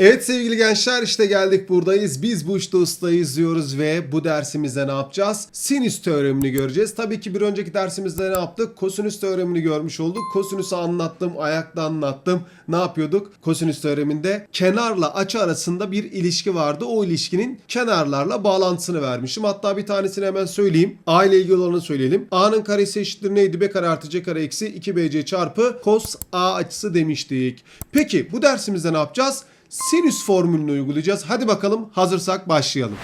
Evet sevgili gençler işte geldik buradayız. Biz bu işte ustayız diyoruz ve bu dersimizde ne yapacağız? Sinüs teoremini göreceğiz. Tabii ki bir önceki dersimizde ne yaptık? Kosinüs teoremini görmüş olduk. Kosinüsü anlattım, ayakta anlattım. Ne yapıyorduk? Kosinüs teoreminde kenarla açı arasında bir ilişki vardı. O ilişkinin kenarlarla bağlantısını vermişim. Hatta bir tanesini hemen söyleyeyim. A ile ilgili olanı söyleyelim. A'nın karesi eşittir neydi? B kare artı C kare eksi 2BC çarpı cos A açısı demiştik. Peki bu dersimizde ne yapacağız? Sinüs formülünü uygulayacağız. Hadi bakalım hazırsak başlayalım.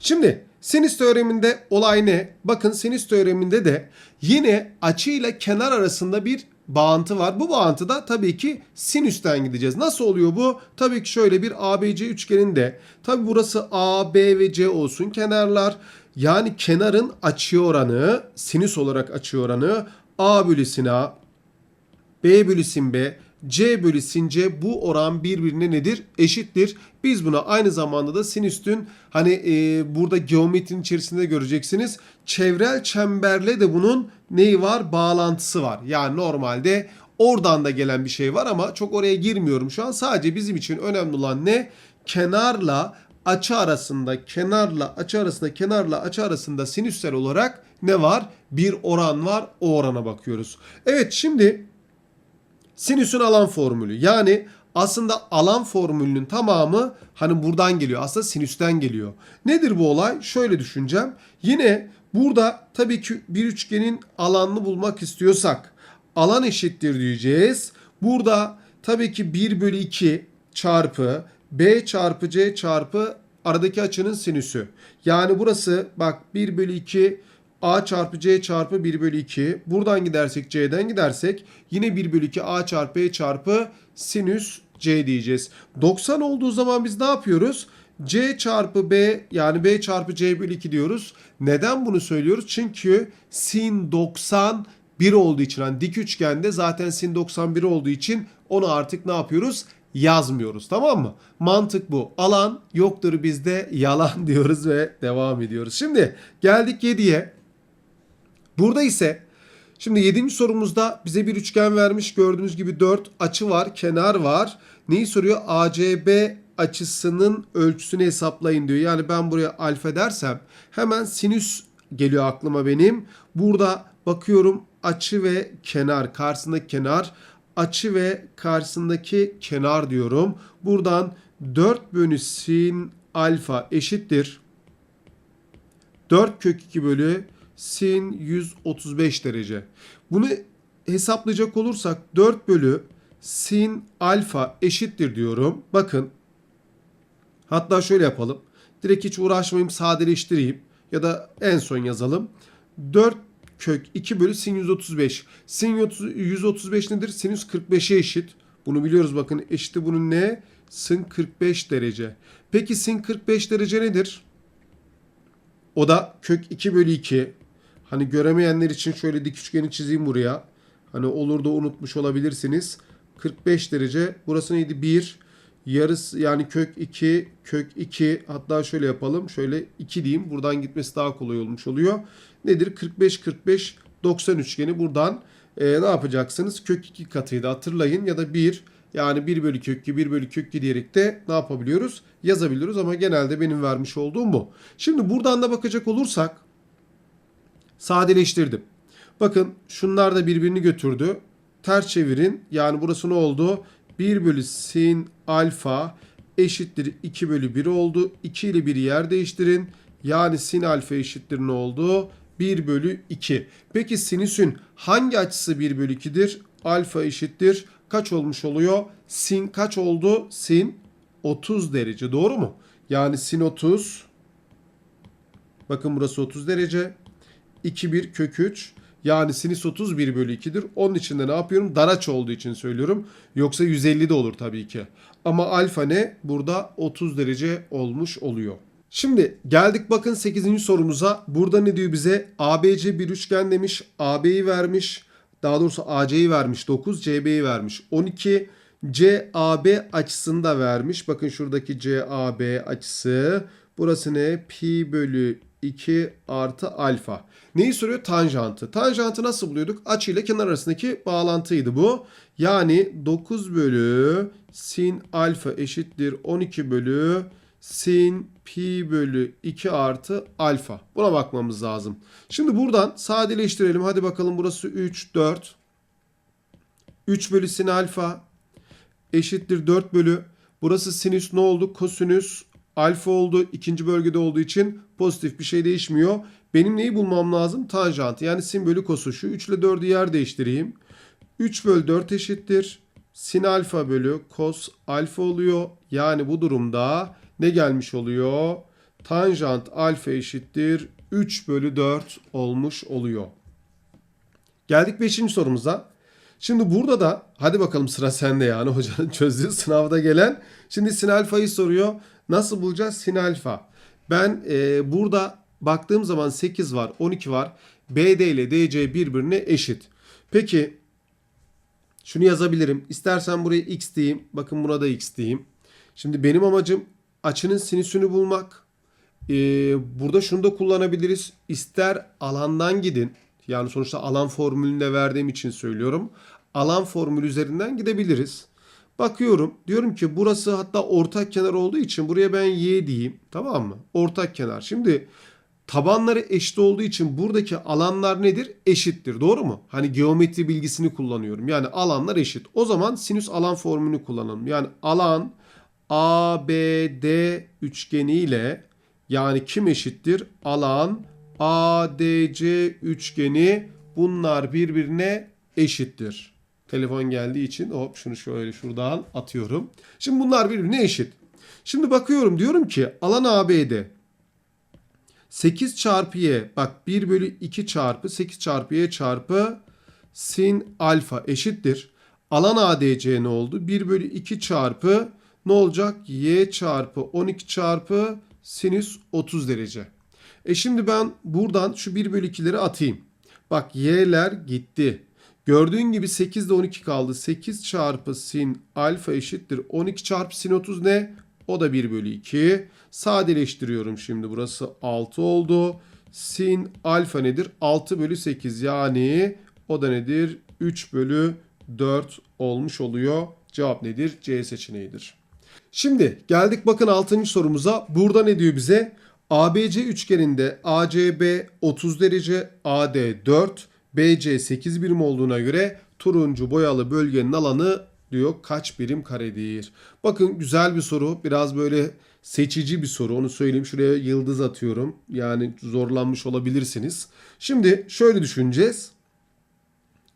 Şimdi sinüs teoreminde olay ne? Bakın sinüs teoreminde de yine açıyla kenar arasında bir bağıntı var. Bu bağıntıda tabii ki sinüsten gideceğiz. Nasıl oluyor bu? Tabii ki şöyle bir ABC üçgeninde tabii burası A, B ve C olsun kenarlar. Yani kenarın açı oranı sinüs olarak açı oranı A bölü sin A, B bölü sin B, C bölü sin C bu oran birbirine nedir? Eşittir. Biz buna aynı zamanda da sinüstün hani e, burada geometrinin içerisinde göreceksiniz. Çevrel çemberle de bunun neyi var? Bağlantısı var. Yani normalde oradan da gelen bir şey var ama çok oraya girmiyorum şu an. Sadece bizim için önemli olan ne? Kenarla açı arasında, kenarla açı arasında, kenarla açı arasında sinüsler olarak ne var? Bir oran var. O orana bakıyoruz. Evet şimdi sinüsün alan formülü. Yani aslında alan formülünün tamamı hani buradan geliyor. Aslında sinüsten geliyor. Nedir bu olay? Şöyle düşüneceğim. Yine burada tabii ki bir üçgenin alanını bulmak istiyorsak alan eşittir diyeceğiz. Burada tabii ki 1 bölü 2 çarpı b çarpı c çarpı aradaki açının sinüsü. Yani burası bak 1 bölü 2 a çarpı c çarpı 1 bölü 2. Buradan gidersek c'den gidersek yine 1 bölü 2 a çarpı e çarpı sinüs c diyeceğiz. 90 olduğu zaman biz ne yapıyoruz? c çarpı b yani b çarpı c bölü 2 diyoruz. Neden bunu söylüyoruz? Çünkü sin 90 1 olduğu için hani dik üçgende zaten sin 91 olduğu için onu artık ne yapıyoruz? Yazmıyoruz tamam mı? Mantık bu. Alan yoktur bizde yalan diyoruz ve devam ediyoruz. Şimdi geldik 7'ye. Burada ise şimdi 7. sorumuzda bize bir üçgen vermiş. Gördüğünüz gibi 4 açı var, kenar var. Neyi soruyor? ACB açısının ölçüsünü hesaplayın diyor. Yani ben buraya alfa dersem hemen sinüs geliyor aklıma benim. Burada bakıyorum açı ve kenar, karşısındaki kenar, açı ve karşısındaki kenar diyorum. Buradan 4 bölü sin alfa eşittir. 4 kök 2 bölü sin 135 derece. Bunu hesaplayacak olursak 4 bölü sin alfa eşittir diyorum. Bakın hatta şöyle yapalım. Direkt hiç uğraşmayayım sadeleştireyim ya da en son yazalım. 4 kök 2 bölü sin 135. Sin 135 nedir? Sinüs 45'e eşit. Bunu biliyoruz bakın eşiti bunun ne? Sin 45 derece. Peki sin 45 derece nedir? O da kök 2 bölü 2. Hani göremeyenler için şöyle dik üçgeni çizeyim buraya. Hani olur da unutmuş olabilirsiniz. 45 derece. Burası neydi? 1. Yarısı yani kök 2, kök 2 hatta şöyle yapalım. Şöyle 2 diyeyim. Buradan gitmesi daha kolay olmuş oluyor. Nedir? 45, 45, 90 üçgeni. Buradan e, ne yapacaksınız? Kök 2 katıydı hatırlayın. Ya da 1 yani 1 bölü kök 2, 1 bölü kök 2 diyerek de ne yapabiliyoruz? Yazabiliyoruz ama genelde benim vermiş olduğum bu. Şimdi buradan da bakacak olursak sadeleştirdim. Bakın şunlar da birbirini götürdü. Ters çevirin. Yani burası ne oldu? 1 bölü sin alfa eşittir 2 bölü 1 oldu. 2 ile 1'i yer değiştirin. Yani sin alfa eşittir ne oldu? 1 bölü 2. Peki sinüsün hangi açısı 1 bölü 2'dir? Alfa eşittir. Kaç olmuş oluyor? Sin kaç oldu? Sin 30 derece. Doğru mu? Yani sin 30. Bakın burası 30 derece. 2 1 kök 3. Yani sinüs 30 1 bölü 2'dir. Onun için de ne yapıyorum? Dar açı olduğu için söylüyorum. Yoksa 150 de olur tabii ki. Ama alfa ne? Burada 30 derece olmuş oluyor. Şimdi geldik bakın 8. sorumuza. Burada ne diyor bize? ABC bir üçgen demiş. AB'yi vermiş. Daha doğrusu AC'yi vermiş 9. CB'yi vermiş 12. CAB açısını da vermiş. Bakın şuradaki CAB açısı. Burası ne? Pi bölü 2 artı alfa. Neyi soruyor? Tanjantı. Tanjantı nasıl buluyorduk? Açı ile kenar arasındaki bağlantıydı bu. Yani 9 bölü sin alfa eşittir 12 bölü sin pi bölü 2 artı alfa. Buna bakmamız lazım. Şimdi buradan sadeleştirelim. Hadi bakalım burası 3, 4. 3 bölü sin alfa eşittir 4 bölü. Burası sinüs ne oldu? Kosinüs alfa oldu. İkinci bölgede olduğu için pozitif bir şey değişmiyor. Benim neyi bulmam lazım? Tanjantı. Yani sin bölü kosu. Şu 3 ile 4'ü yer değiştireyim. 3 bölü 4 eşittir. Sin alfa bölü kos alfa oluyor. Yani bu durumda ne gelmiş oluyor? Tanjant alfa eşittir 3 bölü 4 olmuş oluyor. Geldik 5. sorumuza. Şimdi burada da hadi bakalım sıra sende yani hocanın çözdüğü sınavda gelen. Şimdi sin alfayı soruyor. Nasıl bulacağız sin alfa? Ben e, burada baktığım zaman 8 var 12 var. BD ile DC birbirine eşit. Peki şunu yazabilirim. İstersen buraya x diyeyim. Bakın buna da x diyeyim. Şimdi benim amacım açının sinüsünü bulmak. Ee, burada şunu da kullanabiliriz. İster alandan gidin. Yani sonuçta alan formülünü de verdiğim için söylüyorum. Alan formülü üzerinden gidebiliriz. Bakıyorum. Diyorum ki burası hatta ortak kenar olduğu için buraya ben y diyeyim. Tamam mı? Ortak kenar. Şimdi tabanları eşit olduğu için buradaki alanlar nedir? Eşittir. Doğru mu? Hani geometri bilgisini kullanıyorum. Yani alanlar eşit. O zaman sinüs alan formülünü kullanalım. Yani alan ABD üçgeniyle yani kim eşittir? Alan ADC üçgeni bunlar birbirine eşittir. Telefon geldiği için hop şunu şöyle şuradan atıyorum. Şimdi bunlar birbirine eşit. Şimdi bakıyorum diyorum ki alan ABD 8 çarpı y bak 1 bölü 2 çarpı 8 çarpı y çarpı sin alfa eşittir. Alan ADC ne oldu? 1 bölü 2 çarpı ne olacak? y çarpı 12 çarpı sinüs 30 derece. E şimdi ben buradan şu 1 bölü 2'leri atayım. Bak y'ler gitti. Gördüğün gibi 8 ile 12 kaldı. 8 çarpı sin alfa eşittir. 12 çarpı sin 30 ne? O da 1 bölü 2. Sadeleştiriyorum şimdi. Burası 6 oldu. Sin alfa nedir? 6 bölü 8 yani o da nedir? 3 bölü 4 olmuş oluyor. Cevap nedir? C seçeneğidir. Şimdi geldik bakın 6. sorumuza. Burada ne diyor bize? ABC üçgeninde ACB 30 derece, AD 4, BC 8 birim olduğuna göre turuncu boyalı bölgenin alanı diyor kaç birim karedir? Bakın güzel bir soru. Biraz böyle seçici bir soru. Onu söyleyeyim. Şuraya yıldız atıyorum. Yani zorlanmış olabilirsiniz. Şimdi şöyle düşüneceğiz.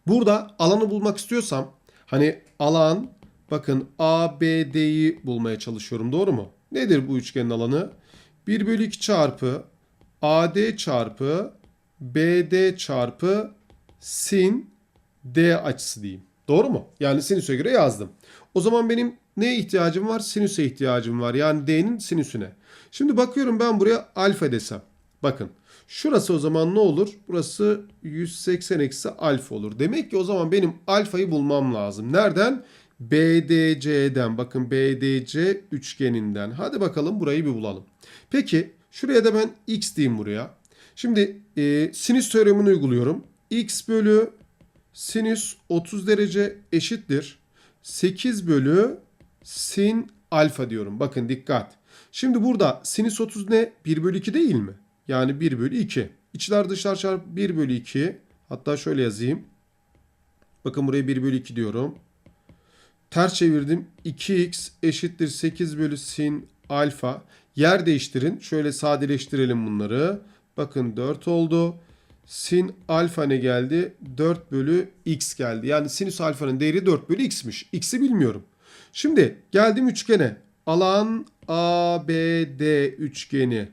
Burada alanı bulmak istiyorsam hani alan bakın ABD'yi bulmaya çalışıyorum. Doğru mu? Nedir bu üçgenin alanı? 1 bölü 2 çarpı AD çarpı BD çarpı sin D açısı diyeyim. Doğru mu? Yani sinüse göre yazdım. O zaman benim neye ihtiyacım var? Sinüse ihtiyacım var. Yani D'nin sinüsüne. Şimdi bakıyorum ben buraya alfa desem. Bakın. Şurası o zaman ne olur? Burası 180 eksi alfa olur. Demek ki o zaman benim alfayı bulmam lazım. Nereden? BDC'den. Bakın BDC üçgeninden. Hadi bakalım burayı bir bulalım. Peki şuraya da ben x diyeyim buraya. Şimdi e, sinüs teoremini uyguluyorum. X bölü sinüs 30 derece eşittir. 8 bölü sin alfa diyorum. Bakın dikkat. Şimdi burada sinüs 30 ne? 1 bölü 2 değil mi? Yani 1 bölü 2. İçler dışlar çarpı 1 bölü 2. Hatta şöyle yazayım. Bakın buraya 1 bölü 2 diyorum. Ters çevirdim. 2x eşittir 8 bölü sin alfa. Yer değiştirin. Şöyle sadeleştirelim bunları. Bakın 4 oldu. Sin alfa ne geldi? 4 bölü x geldi. Yani sinüs alfanın değeri 4 bölü x'miş. X'i bilmiyorum. Şimdi geldim üçgene. Alan ABD üçgeni.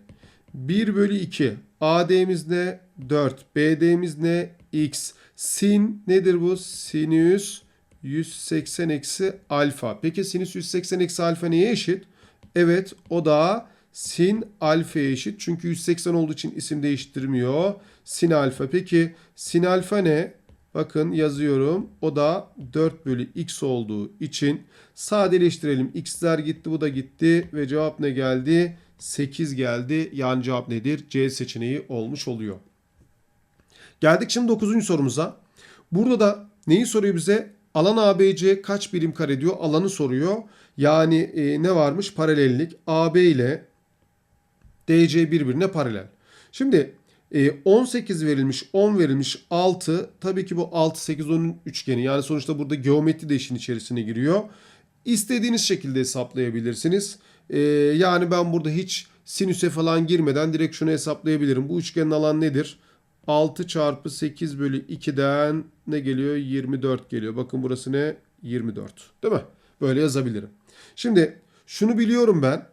1 bölü 2. AD'miz ne? 4. BD'miz ne? X. Sin nedir bu? Sinüs 180 eksi alfa. Peki sinüs 180 eksi alfa neye eşit? Evet o da sin alfaya eşit. Çünkü 180 olduğu için isim değiştirmiyor. Sin alfa. Peki sin alfa ne? Bakın yazıyorum. O da 4 bölü x olduğu için sadeleştirelim. X'ler gitti bu da gitti ve cevap ne geldi? 8 geldi. Yani cevap nedir? C seçeneği olmuş oluyor. Geldik şimdi 9. sorumuza. Burada da neyi soruyor bize? Alan ABC kaç birim kare diyor? Alanı soruyor. Yani e, ne varmış? Paralellik. AB ile DC birbirine paralel. Şimdi e, 18 verilmiş, 10 verilmiş, 6. Tabii ki bu 6, 8, 10'un üçgeni. Yani sonuçta burada geometri de işin içerisine giriyor. İstediğiniz şekilde hesaplayabilirsiniz. E, yani ben burada hiç sinüse falan girmeden direkt şunu hesaplayabilirim. Bu üçgenin alanı nedir? 6 çarpı 8 bölü 2'den ne geliyor? 24 geliyor. Bakın burası ne? 24. Değil mi? Böyle yazabilirim. Şimdi şunu biliyorum ben.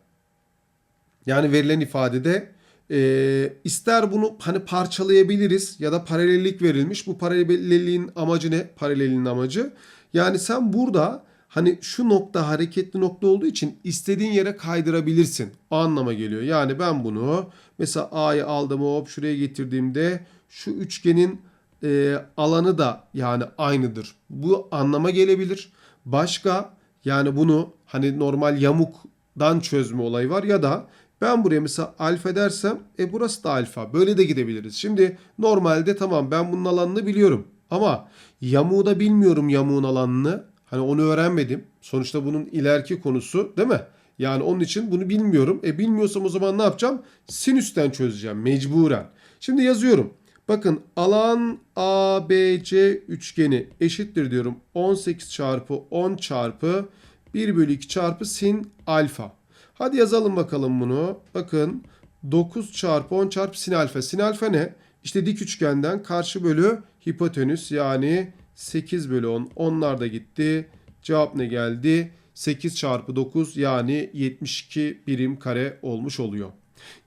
Yani verilen ifadede e, ister bunu hani parçalayabiliriz ya da paralellik verilmiş. Bu paralelliğin amacı ne? Paralelliğin amacı. Yani sen burada hani şu nokta hareketli nokta olduğu için istediğin yere kaydırabilirsin. O anlama geliyor. Yani ben bunu mesela A'yı aldım hop şuraya getirdiğimde şu üçgenin e, alanı da yani aynıdır. Bu anlama gelebilir. Başka yani bunu hani normal yamukdan çözme olayı var ya da ben buraya mesela alfa dersem e burası da alfa. Böyle de gidebiliriz. Şimdi normalde tamam ben bunun alanını biliyorum. Ama yamuğu da bilmiyorum yamuğun alanını. Hani onu öğrenmedim. Sonuçta bunun ileriki konusu değil mi? Yani onun için bunu bilmiyorum. E bilmiyorsam o zaman ne yapacağım? Sinüsten çözeceğim mecburen. Şimdi yazıyorum. Bakın alan ABC üçgeni eşittir diyorum. 18 çarpı 10 çarpı 1 bölü 2 çarpı sin alfa. Hadi yazalım bakalım bunu. Bakın 9 çarpı 10 çarpı sin alfa. Sin alfa ne? İşte dik üçgenden karşı bölü hipotenüs yani 8 bölü 10. Onlar da gitti. Cevap ne geldi? 8 çarpı 9 yani 72 birim kare olmuş oluyor.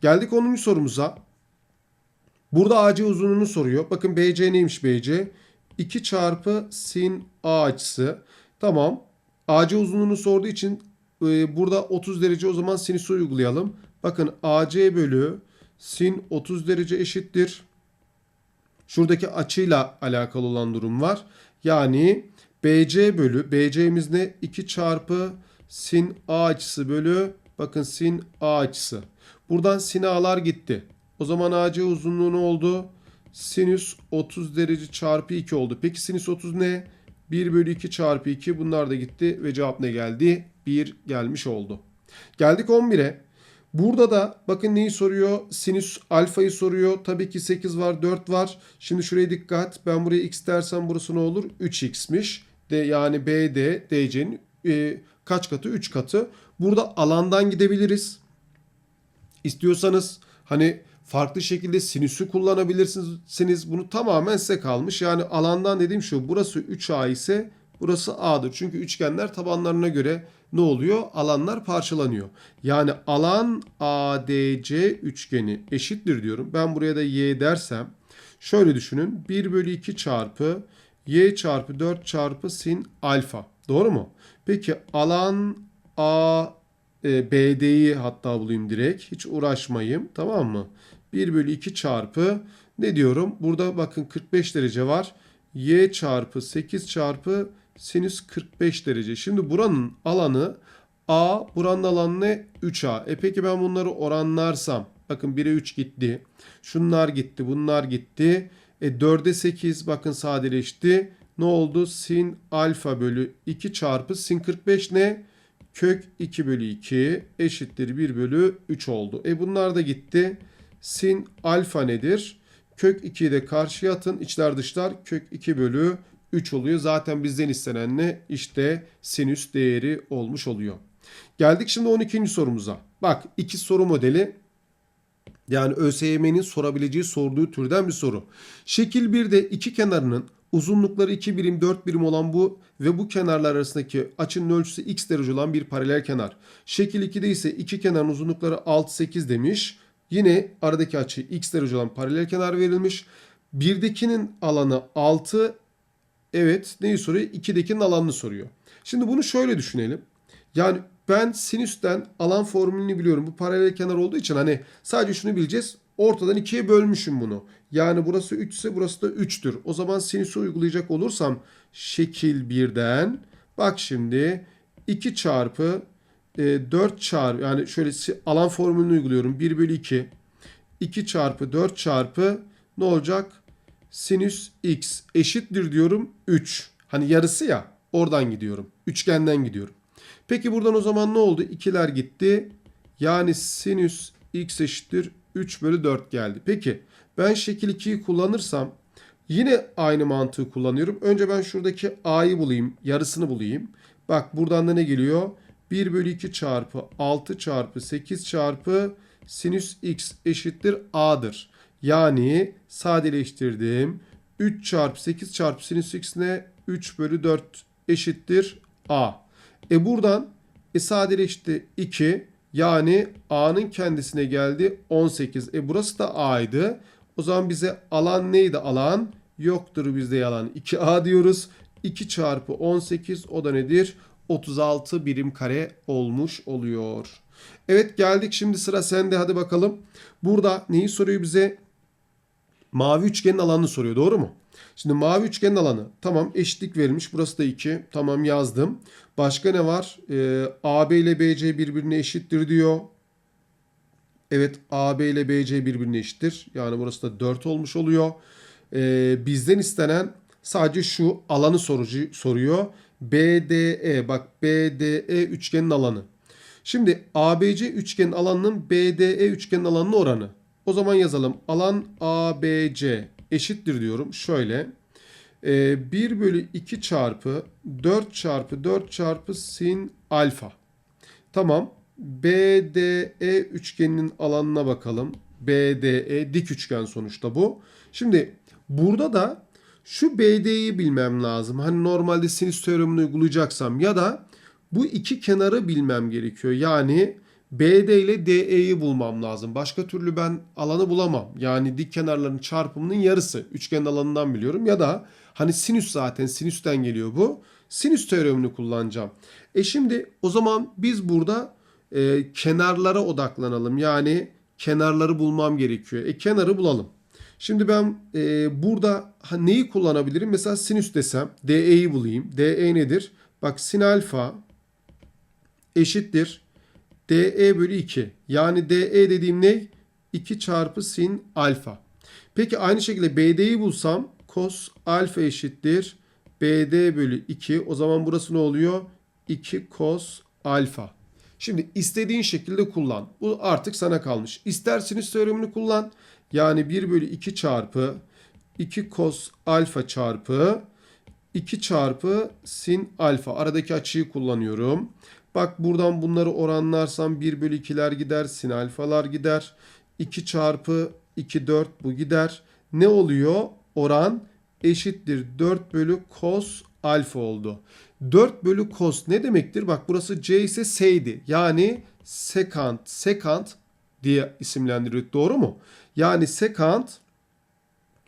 Geldik 10. sorumuza. Burada AC uzunluğunu soruyor. Bakın BC neymiş BC? 2 çarpı sin A açısı. Tamam. AC uzunluğunu sorduğu için e, burada 30 derece o zaman sinüsü uygulayalım. Bakın AC bölü sin 30 derece eşittir. Şuradaki açıyla alakalı olan durum var. Yani BC bölü BC'miz ne? 2 çarpı sin A açısı bölü bakın sin A açısı. Buradan sin A'lar gitti. O zaman AC uzunluğu ne oldu? Sinüs 30 derece çarpı 2 oldu. Peki sinüs 30 ne? 1 bölü 2 çarpı 2 bunlar da gitti ve cevap ne geldi? 1 gelmiş oldu. Geldik 11'e. Burada da bakın neyi soruyor? Sinüs alfayı soruyor. Tabii ki 8 var 4 var. Şimdi şuraya dikkat. Ben buraya x dersem burası ne olur? 3x'miş. De, yani BD DC'nin e, kaç katı? 3 katı. Burada alandan gidebiliriz. İstiyorsanız hani farklı şekilde sinüsü kullanabilirsiniz. Bunu tamamen size kalmış. Yani alandan dediğim şu. Burası 3A ise burası A'dır. Çünkü üçgenler tabanlarına göre ne oluyor? Alanlar parçalanıyor. Yani alan ADC üçgeni eşittir diyorum. Ben buraya da Y dersem şöyle düşünün. 1 bölü 2 çarpı Y çarpı 4 çarpı sin alfa. Doğru mu? Peki alan A e, BD'yi hatta bulayım direkt. Hiç uğraşmayayım. Tamam mı? 1 bölü 2 çarpı ne diyorum? Burada bakın 45 derece var. Y çarpı 8 çarpı sinüs 45 derece. Şimdi buranın alanı A, buranın alanı ne? 3A. E peki ben bunları oranlarsam. Bakın 1'e 3 gitti. Şunlar gitti, bunlar gitti. E 4'e 8 bakın sadeleşti. Ne oldu? Sin alfa bölü 2 çarpı sin 45 ne? Kök 2 bölü 2 eşittir 1 bölü 3 oldu. E bunlar da gitti. Sin alfa nedir? Kök 2'yi de karşıya atın. İçler dışlar kök 2 bölü 3 oluyor. Zaten bizden istenen ne? İşte sinüs değeri olmuş oluyor. Geldik şimdi 12. sorumuza. Bak iki soru modeli yani ÖSYM'nin sorabileceği sorduğu türden bir soru. Şekil 1'de iki kenarının uzunlukları 2 birim 4 birim olan bu ve bu kenarlar arasındaki açının ölçüsü x derece olan bir paralel kenar. Şekil 2'de ise iki kenarın uzunlukları 6-8 demiş. Yine aradaki açı x derece olan paralel kenar verilmiş. Birdekinin alanı 6 Evet neyi soruyor? 2'dekinin alanını soruyor. Şimdi bunu şöyle düşünelim. Yani ben sinüsten alan formülünü biliyorum. Bu paralel kenar olduğu için hani sadece şunu bileceğiz. Ortadan ikiye bölmüşüm bunu. Yani burası 3 ise burası da 3'tür. O zaman sinüsü uygulayacak olursam şekil 1'den bak şimdi 2 çarpı e, 4 çarpı yani şöyle alan formülünü uyguluyorum. 1 bölü 2. 2 çarpı 4 çarpı ne olacak? Sinüs x eşittir diyorum 3. Hani yarısı ya oradan gidiyorum. Üçgenden gidiyorum. Peki buradan o zaman ne oldu? İkiler gitti. Yani sinüs x eşittir 3 bölü 4 geldi. Peki ben şekil 2'yi kullanırsam yine aynı mantığı kullanıyorum. Önce ben şuradaki a'yı bulayım. Yarısını bulayım. Bak buradan da ne geliyor? 1 bölü 2 çarpı 6 çarpı 8 çarpı sinüs x eşittir a'dır. Yani sadeleştirdim. 3 çarpı 8 çarpı sinüs x ne? 3 bölü 4 eşittir a. E buradan e sadeleşti 2 yani a'nın kendisine geldi 18. E burası da a'ydı. O zaman bize alan neydi alan? Yoktur bizde yalan. 2a diyoruz. 2 çarpı 18 o da nedir? 36 birim kare olmuş oluyor. Evet geldik şimdi sıra sende hadi bakalım. Burada neyi soruyor bize? Mavi üçgenin alanını soruyor doğru mu? Şimdi mavi üçgenin alanı tamam eşitlik verilmiş. Burası da 2. Tamam yazdım. Başka ne var? Ee, AB ile BC birbirine eşittir diyor. Evet AB ile BC birbirine eşittir. Yani burası da 4 olmuş oluyor. Ee, bizden istenen sadece şu alanı sorucu soruyor. BDE bak BDE üçgenin alanı. Şimdi ABC üçgenin alanının BDE üçgenin alanının oranı. O zaman yazalım. Alan ABC eşittir diyorum. Şöyle. Ee, 1 bölü 2 çarpı 4 çarpı 4 çarpı sin alfa. Tamam. BDE üçgeninin alanına bakalım. BDE dik üçgen sonuçta bu. Şimdi burada da şu BD'yi bilmem lazım. Hani normalde sinüs teoremini uygulayacaksam ya da bu iki kenarı bilmem gerekiyor. Yani BD ile DE'yi bulmam lazım. Başka türlü ben alanı bulamam. Yani dik kenarların çarpımının yarısı. Üçgenin alanından biliyorum. Ya da hani sinüs zaten sinüsten geliyor bu. Sinüs teoremini kullanacağım. E şimdi o zaman biz burada e, kenarlara odaklanalım. Yani kenarları bulmam gerekiyor. E kenarı bulalım. Şimdi ben e, burada ha, neyi kullanabilirim? Mesela sinüs desem DE'yi bulayım. DE nedir? Bak sin alfa eşittir DE bölü 2. Yani DE dediğim ne? 2 çarpı sin alfa. Peki aynı şekilde BD'yi bulsam cos alfa eşittir BD bölü 2. O zaman burası ne oluyor? 2 cos alfa. Şimdi istediğin şekilde kullan. Bu artık sana kalmış. İster sinüs teoremini kullan. Yani 1 bölü 2 çarpı 2 cos alfa çarpı 2 çarpı sin alfa. Aradaki açıyı kullanıyorum. Bak buradan bunları oranlarsam 1 bölü 2'ler gider. Sin alfalar gider. 2 çarpı 2 4 bu gider. Ne oluyor? Oran eşittir 4 bölü cos alfa oldu. 4 bölü cos ne demektir? Bak burası c ise s'ydi. Yani sekant, sekant diye isimlendiriyorduk. Doğru mu? Yani sekant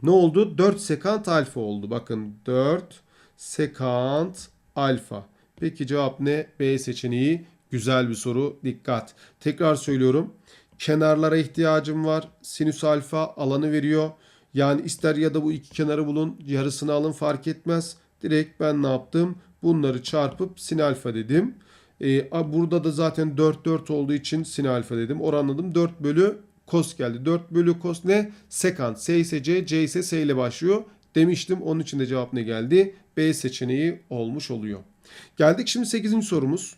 ne oldu? 4 sekant alfa oldu. Bakın 4 sekant alfa. Peki cevap ne? B seçeneği. Güzel bir soru. Dikkat. Tekrar söylüyorum. Kenarlara ihtiyacım var. Sinüs alfa alanı veriyor. Yani ister ya da bu iki kenarı bulun. Yarısını alın fark etmez. Direkt ben ne yaptım? Bunları çarpıp sin alfa dedim. Ee, burada da zaten 4 4 olduğu için sin alfa dedim. Oranladım. 4 bölü cos geldi. 4 bölü cos ne? Sekant. S ise C, C ise S ile başlıyor. Demiştim. Onun için de cevap ne geldi? B seçeneği olmuş oluyor. Geldik şimdi 8. sorumuz.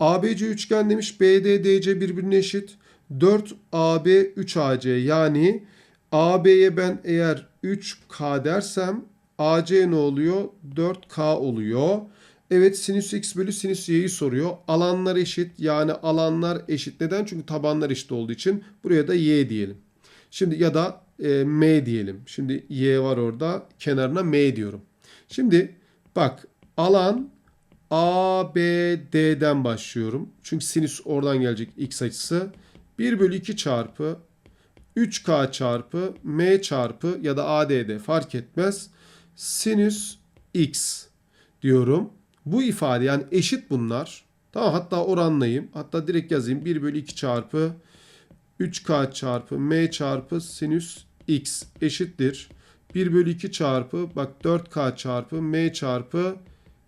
ABC üçgen demiş. BD, DC birbirine eşit. 4AB, 3AC yani AB'ye ben eğer 3K dersem AC ne oluyor? 4K oluyor. Evet sinüs x bölü sinüs y'yi soruyor. Alanlar eşit yani alanlar eşit. Neden? Çünkü tabanlar eşit olduğu için buraya da y diyelim. Şimdi ya da e, m diyelim. Şimdi y var orada kenarına m diyorum. Şimdi bak alan ABD'den başlıyorum. Çünkü sinüs oradan gelecek x açısı. 1 bölü 2 çarpı 3K çarpı M çarpı ya da ADD fark etmez. Sinüs X diyorum. Bu ifade yani eşit bunlar. Tamam hatta oranlayayım. Hatta direkt yazayım. 1 bölü 2 çarpı 3K çarpı M çarpı sinüs X eşittir. 1 bölü 2 çarpı bak 4K çarpı M çarpı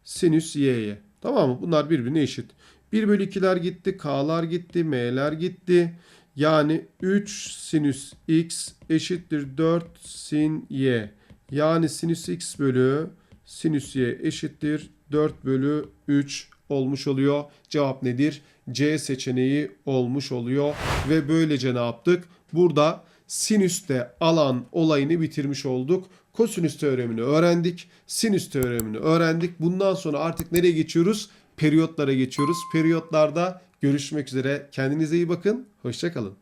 sinüs Y'ye. Tamam mı? Bunlar birbirine eşit. 1 bölü 2'ler gitti. K'lar gitti. M'ler gitti. Yani 3 sinüs x eşittir 4 sin y. Yani sinüs x bölü sinüs y eşittir 4 bölü 3 olmuş oluyor. Cevap nedir? C seçeneği olmuş oluyor. Ve böylece ne yaptık? Burada sinüste alan olayını bitirmiş olduk. Kosinüs teoremini öğrendik. Sinüs teoremini öğrendik. Bundan sonra artık nereye geçiyoruz? Periyotlara geçiyoruz. Periyotlarda görüşmek üzere. Kendinize iyi bakın. Hoşçakalın.